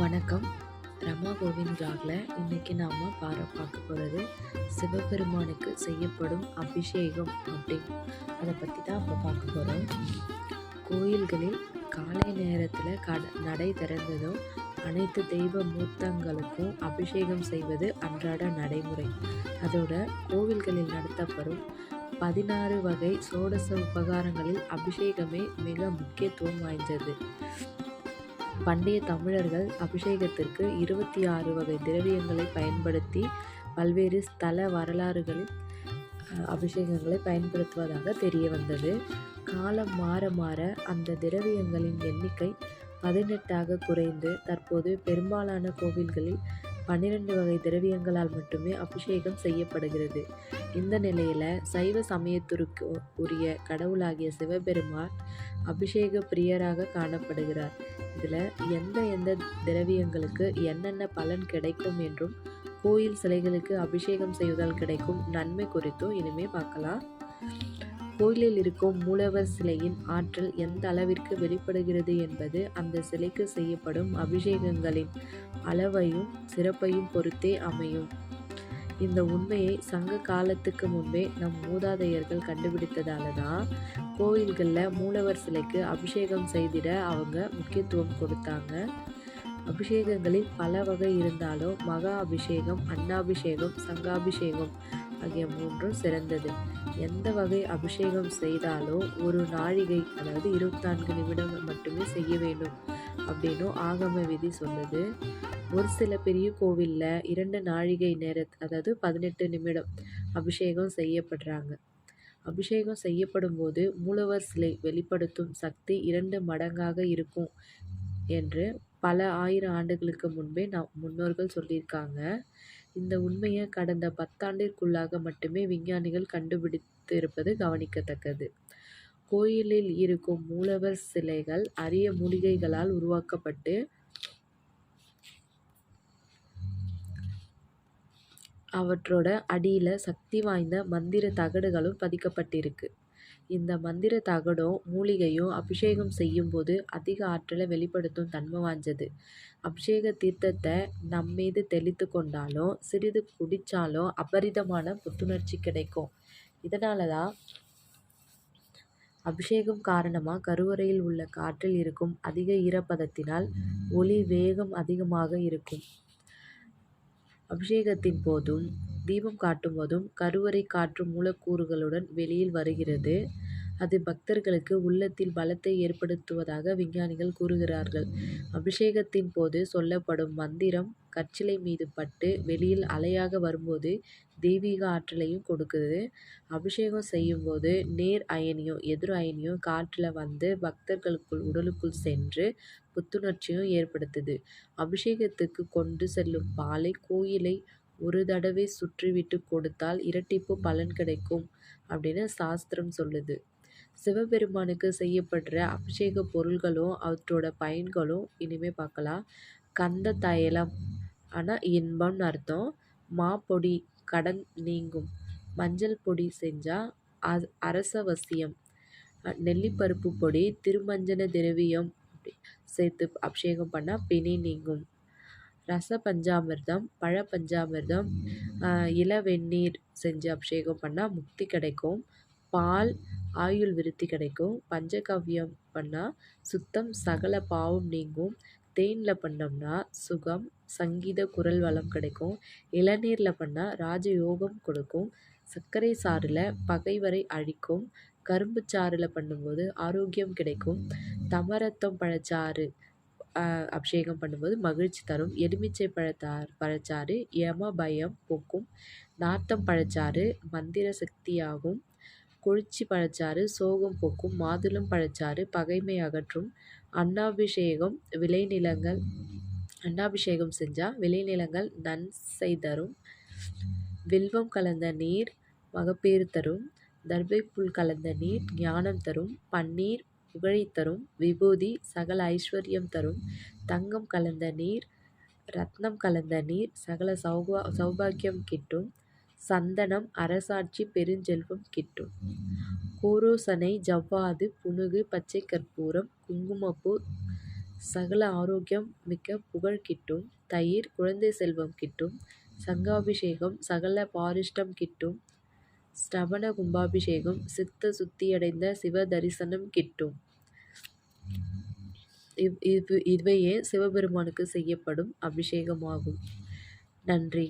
வணக்கம். ரமா கோவிந்த் பிளாகில் இன்றைக்கி நாம் பார பார்க்க போகிறது சிவபெருமானுக்கு செய்யப்படும் அபிஷேகம் அப்படி. அதை பற்றி தான் இப்போ பார்க்க போகிறோம் கோயில்களில் காலை நேரத்தில் கட நடை திறந்ததும் அனைத்து தெய்வ மூர்த்தங்களுக்கும் அபிஷேகம் செய்வது அன்றாட நடைமுறை. அதோட கோவில்களில் நடத்தப்படும் பதினாறு வகை சோடச உபகாரங்களில் அபிஷேகமே மிக முக்கியத்துவம் வாய்ந்தது. பண்டைய தமிழர்கள் அபிஷேகத்திற்கு இருபத்தி ஆறு வகை திரவியங்களை பயன்படுத்தி பல்வேறு ஸ்தல வரலாறுகளில் அபிஷேகங்களை பயன்படுத்துவதாக தெரிய வந்தது. காலம் மாற மாற அந்த திரவியங்களின் எண்ணிக்கை பதினெட்டாக குறைந்து தற்போது பெரும்பாலான கோவில்களில் பன்னிரண்டு வகை திரவியங்களால் மட்டுமே அபிஷேகம் செய்யப்படுகிறது. இந்த நிலையில் சைவ சமயத்திற்கு உரிய கடவுளாகிய சிவபெருமான் அபிஷேக பிரியராக காணப்படுகிறார். இதில் எந்த எந்த திரவியங்களுக்கு என்னென்ன பலன் கிடைக்கும் என்றும் கோயில் சிலைகளுக்கு அபிஷேகம் செய்வதால் கிடைக்கும் நன்மை குறித்தும் இனிமே பார்க்கலாம். கோயிலில் இருக்கும் மூலவர் சிலையின் ஆற்றல் எந்த அளவிற்கு வெளிப்படுகிறது என்பது அந்த சிலைக்கு செய்யப்படும் அபிஷேகங்களின் அளவையும் சிறப்பையும் பொறுத்தே அமையும். இந்த உண்மையை சங்க காலத்துக்கு முன்பே நம் மூதாதையர்கள் கண்டுபிடித்ததால தான் கோயில்களில் மூலவர் சிலைக்கு அபிஷேகம் செய்திட அவங்க முக்கியத்துவம் கொடுத்தாங்க. அபிஷேகங்களில் பல வகை இருந்தாலும் மகா அபிஷேகம் அன்னாபிஷேகம் சங்காபிஷேகம் ஆகிய மூன்றும் சிறந்தது. எந்த வகை அபிஷேகம் செய்தாலும் ஒரு நாழிகை அதாவது இருபத்தான்கு நிமிடம் மட்டுமே செய்ய வேண்டும் அப்படின்னும் ஆகம விதி சொல்லுது ஒரு சில பெரிய கோவிலில் இரண்டு நாழிகை நேர அதாவது பதினெட்டு நிமிடம் அபிஷேகம் செய்யப்படுறாங்க. அபிஷேகம் செய்யப்படும் போது மூலவர் சிலை வெளிப்படுத்தும் சக்தி இரண்டு மடங்காக இருக்கும் என்று பல ஆயிரம் ஆண்டுகளுக்கு முன்பே நம் முன்னோர்கள் சொல்லியிருக்காங்க. இந்த உண்மையை கடந்த பத்தாண்டிற்குள்ளாக மட்டுமே விஞ்ஞானிகள் கண்டுபிடித்திருப்பது கவனிக்கத்தக்கது. கோயிலில் இருக்கும் மூலவர் சிலைகள் அரிய மூலிகைகளால் உருவாக்கப்பட்டு அவற்றோட அடியில் சக்தி வாய்ந்த மந்திர தகடுகளும் பதிக்கப்பட்டிருக்கு. இந்த மந்திர தகடோ மூலிகையும் அபிஷேகம் செய்யும்போது அதிக ஆற்றலை வெளிப்படுத்தும் தன்மை வாய்ந்தது. அபிஷேக தீர்த்தத்தை நம்மீது தெளித்து கொண்டாலும் சிறிது குடித்தாலும் அபரிதமான புத்துணர்ச்சி கிடைக்கும். இதனால தான் அபிஷேகம் காரணமாக கருவறையில் உள்ள காற்றில் இருக்கும் அதிக ஈரப்பதத்தினால் ஒளி வேகம் அதிகமாக இருக்கும். அபிஷேகத்தின் போதும் தீபம் காட்டும் போதும் கருவறை காற்று மூலக்கூறுகளுடன் வெளியில் வருகிறது. அது பக்தர்களுக்கு உள்ளத்தில் பலத்தை ஏற்படுத்துவதாக விஞ்ஞானிகள் கூறுகிறார்கள். அபிஷேகத்தின் போது சொல்லப்படும் மந்திரம் கற்சிலை மீது பட்டு வெளியில் அலையாக வரும்போது தெய்வீக ஆற்றலையும் கொடுக்குது. அபிஷேகம் செய்யும்போது நேர் அயனியோ எதிர் அயனியோ காற்றில் வந்து பக்தர்களுக்குள் உடலுக்குள் சென்று புத்துணர்ச்சியும் ஏற்படுத்துது. அபிஷேகத்துக்கு கொண்டு செல்லும் பாலை கோயிலை ஒரு தடவை சுற்றிவிட்டு கொடுத்தால் இரட்டிப்பு பலன் கிடைக்கும் அப்படின்னு சாஸ்திரம் சொல்லுது. சிவபெருமானுக்கு செய்யப்படுற அபிஷேக பொருள்களும் அவற்றோட பயன்களும் இனிமே பார்க்கலாம். கந்த தைலம். ஆனால் இன்பம்னு அர்த்தம். மாப்பொடி கடன் நீங்கும். மஞ்சள் பொடி செஞ்சால் அ அரசவசியம். நெல்லிப்பருப்பு பொடி திருமஞ்சன திரவியம் சேர்த்து அபிஷேகம் பண்ணால் பிணி நீங்கும். ரச பஞ்சாமிர்தம் பழ பஞ்சாமிர்தம் ஆஹ் இளவெந்நீர் செஞ்சு அபிஷேகம் பண்ணால் முக்தி கிடைக்கும். பால் ஆயுள் விருத்தி கிடைக்கும். பஞ்சகவ்யம் பண்ணால் சுத்தம் சகல பாவம் நீங்கும். தேனில் பண்ணோம்னா சுகம் சங்கீத குரல் வளம் கிடைக்கும். இளநீரில் பண்ணால் ராஜயோகம் கொடுக்கும். சர்க்கரை சாறில் பகைவரை அழிக்கும். கரும்பு சாறில் பண்ணும்போது ஆரோக்கியம் கிடைக்கும். தமரத்தம் பழச்சாறு அபிஷேகம் பண்ணும்போது மகிழ்ச்சி தரும். எலுமிச்சை பழத்தார் பழச்சாறு யம பயம் போக்கும். நார்த்தம் பழச்சாறு மந்திர சக்தியாகும். கொழிச்சி பழச்சாறு சோகம் போக்கும் மாதுளம் பழச்சாறு பகைமை அகற்றும் அன்னாபிஷேகம் விளைநிலங்கள் அன்னாபிஷேகம் செஞ்சால் விளைநிலங்கள் நன்சை தரும். வில்வம் கலந்த நீர் மகப்பேறு தரும். தர்பை புல் கலந்த நீர் ஞானம் தரும். பன்னீர் புகழை தரும். விபூதி சகல ஐஸ்வர்யம் தரும். தங்கம் கலந்த நீர் ரத்னம் கலந்த நீர் சகல சௌபா சௌபாக்கியம் கிட்டும். சந்தனம் அரசாட்சி பெருஞ்செல்வம் கிட்டும் கோரோசனை ஜவ்வாது புனுகு பச்சை கற்பூரம் குங்குமப்பூ சகல ஆரோக்கியம் மிக்க புகழ் கிட்டும். தயிர் குழந்தை செல்வம் கிட்டும். சங்காபிஷேகம் சகல பாரிஷ்டம் கிட்டும். ஸ்ரவண கும்பாபிஷேகம் சித்த சுத்தியடைந்த சிவ தரிசனம் கிட்டும். இவ் இவ் இவையே சிவபெருமானுக்கு செய்யப்படும் அபிஷேகமாகும். நன்றி.